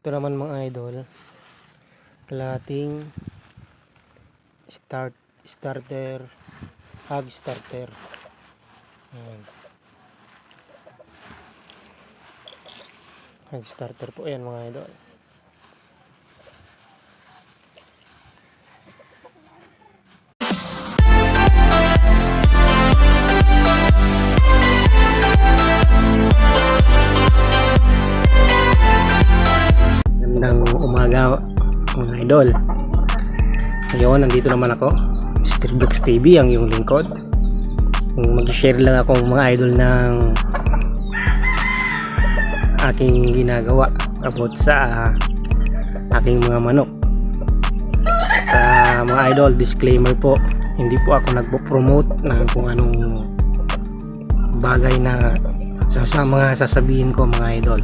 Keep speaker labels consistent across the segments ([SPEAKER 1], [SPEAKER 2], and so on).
[SPEAKER 1] Ito naman mga idol. Kalating start starter hog starter. Ayan. Hog starter po yan mga idol. Idol. Ngayon, nandito naman ako. Mr. Jux TV, ang iyong lingkod. Mag-share lang ako mga idol ng aking ginagawa about sa aking mga manok. Sa mga idol, disclaimer po, hindi po ako nagpo-promote ng kung anong bagay na sa, sa mga sasabihin ko mga idol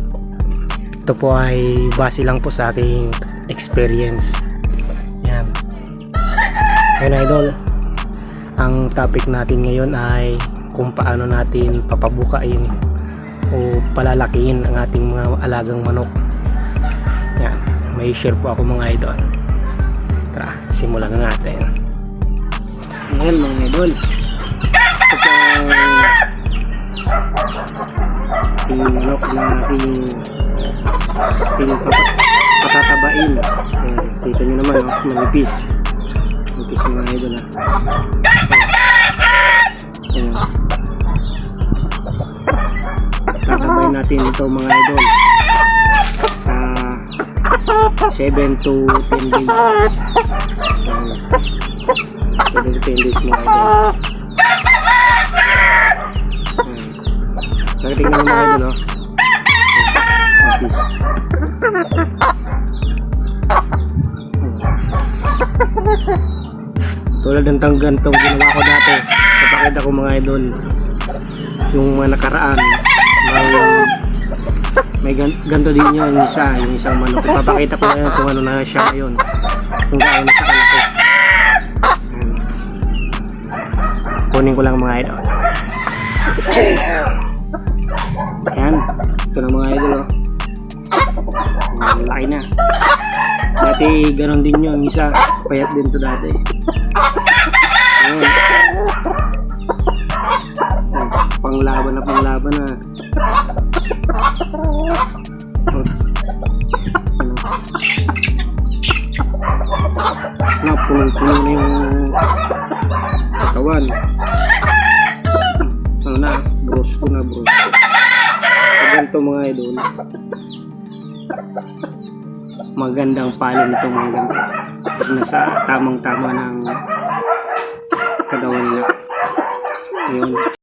[SPEAKER 1] ito po ay base lang po sa aking experience. Yan. Ngayon idol. Ang topic natin ngayon ay kung paano natin papabukain o palalakihin ang ating mga alagang manok. Yan. May share po ako mga idol. Tara simulan na natin. Ngayon mga idol. Ating manok na ating pinagpapat patatabain. Ayan, kita nyo naman oh, manipis manipis mga idol ha Ayan. tatabain natin ito mga idol. Sa 7 to 10 days. Ayan. 7 to 10 days mga idol. Ayan. So, tingnan mo mga idol oh. Manipis tulad ng tanggantong ginawa ko dati napakita ko mga idol yung mga nakaraan may, may gan- ganto din yun yung isa yung isang manok ipapakita ko ngayon kung ano na siya ngayon kung gaano na siya kalaki kunin ko lang mga idol Ayan, ito na mga idol oh. Laki na. Dati ganon din yun, isa. Payat din to dati. Panglaban na panglaban na. Ano? Na, yung katawan. Ano na, bros ko na bros ko. Ganito mga idol. Magandang palo nito mga ganito. Nasa tamang-tama ng kagawan nila. Yun.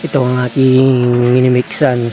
[SPEAKER 1] Ito ang aking minimixan.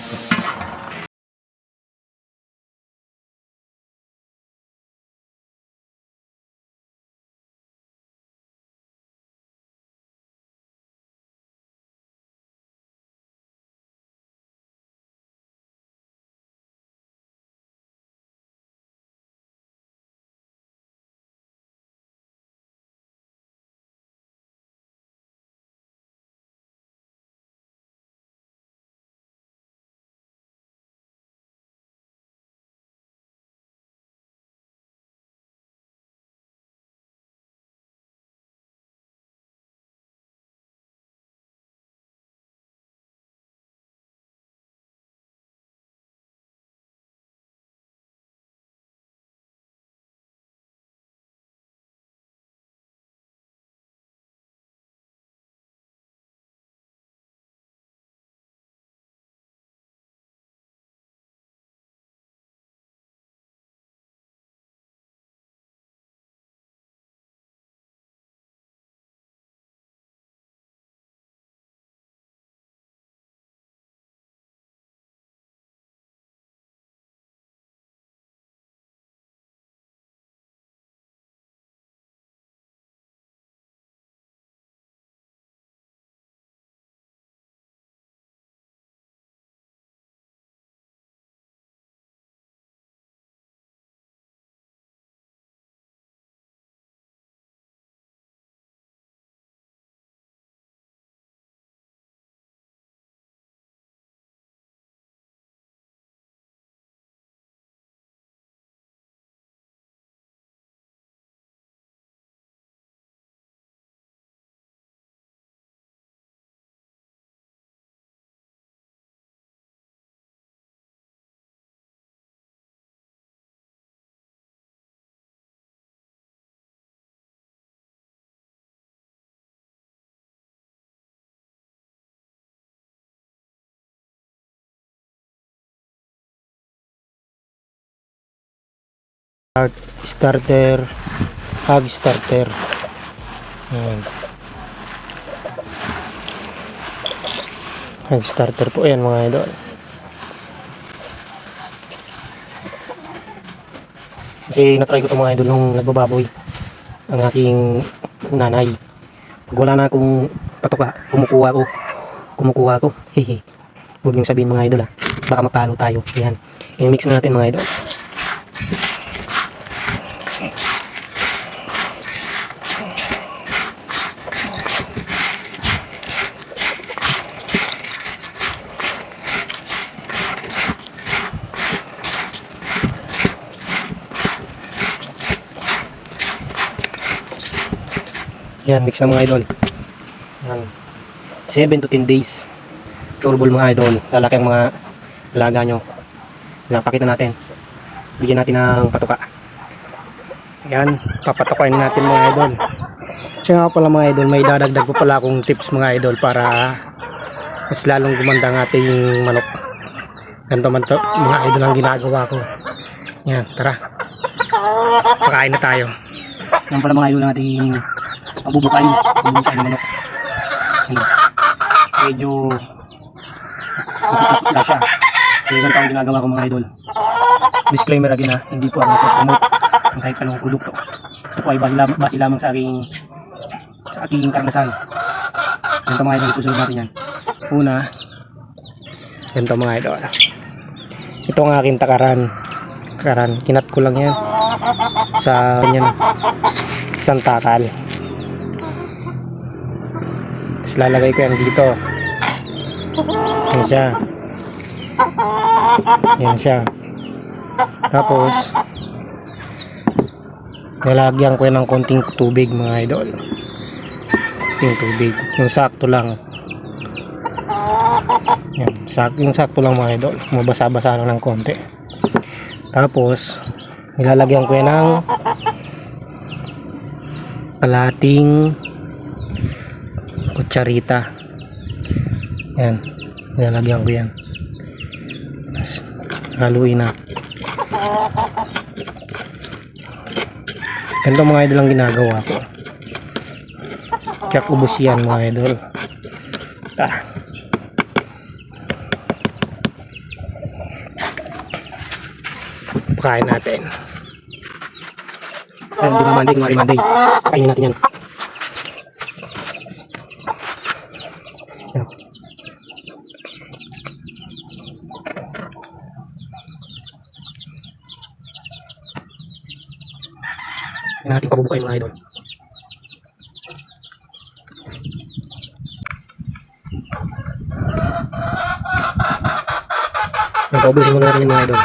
[SPEAKER 1] Start, starter, hog starter. Ayan. Hog starter po yan mga idol. Kasi natry ko ito mga idol nung nagbababoy ang aking nanay. Pag wala na akong patuka, kumukuha ko. Kumukuha ko. Hehe. Huwag niyong sabihin mga idol ha. Baka mapalo tayo. Ayan. I-mix na natin mga idol. Yan, mix na mga idol. Yan. 7 to 10 days. Sureball mga idol. Lalaki ang mga alaga nyo. Yan, pakita natin. Bigyan natin ng patuka. Yan, papatukain natin mga idol. Siya nga pala mga idol, may dadagdag pa pala akong tips mga idol para mas lalong gumanda ang ating manok. Ganito man to, mga idol ang ginagawa ko. Yan, tara. Pakain na tayo. Yan pala mga idol ang ating pabubukain. Pabubukain ng manok. Ano, medyo nakikita siya. Kaya ganito ang ginagawa ko mga idol. Disclaimer again ha, hindi po ako nagpo-promote ng kahit anong produkto. Ito po ay base, lam- lamang sa aking sa aking karanasan. Ganito mga idol, susunod natin yan. Una, ganito mga idol. Ito ang aking takaran. Takaran, kinat ko lang yan sa ganyan isang takal. Lalagay ko yan dito. Yan siya. Yan siya. Tapos, nilagyan ko yan ng konting tubig mga idol. Konting tubig. Yung sakto lang. Yan. Sak yung sakto lang mga idol. Mabasa-basa lang ng konti. Tapos, nilalagyan ko yan ng kalating kutsarita yan. Nilalagyan ko yan. Mas, haluin na. Ganito mga idol ang ginagawa ko. Tsak ubus yan mga idol. Ah. Pakain natin. Ay, di manding, di manding. Kainin natin yan. Pabubukayin mga idol. Yan, paubusin muna natin yung mga idol.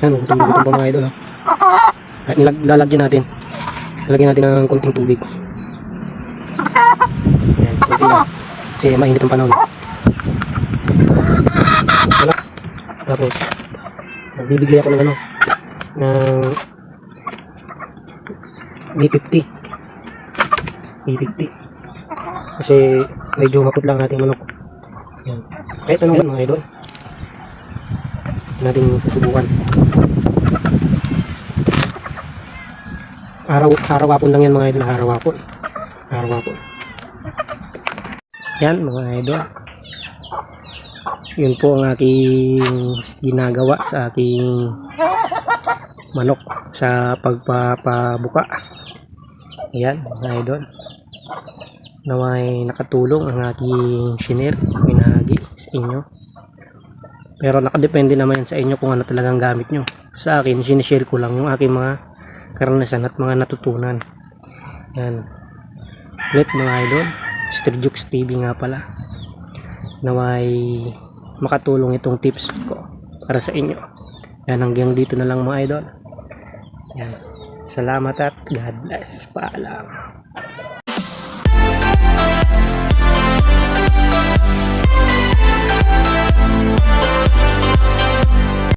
[SPEAKER 1] Yan, gutom gutom pa mga idol. ha. Lalagyan natin. Lalagyan natin ng konting tubig. Yan, konti lang. Kasi mainit ang panahon. Tapos, magbibigay ako ng ano, ng B50. B50. Kasi medyo maputla ang ating manok. Yan. Kahit ano yan mga idol. Natin susubukan. Araw, araw-hapon lang yan mga idol. Araw-hapon. Araw-hapon. Yan mga idol. Yun po ang aking ginagawa sa aking manok sa pagpapabuka. Yan mga idol. Naway nakatulong ang aking shiner, minahagi sa inyo. Pero nakadepende naman yan sa inyo kung ano talagang gamit nyo. Sa akin, sinishare ko lang yung aking mga karanasan at mga natutunan. Yan. Ulit mga idol. Jukes TV nga pala. Naway makatulong itong tips ko para sa inyo. Yan, hanggang dito na lang mga idol. Yan. Salamat at God bless. Paalam.
[SPEAKER 2] Thank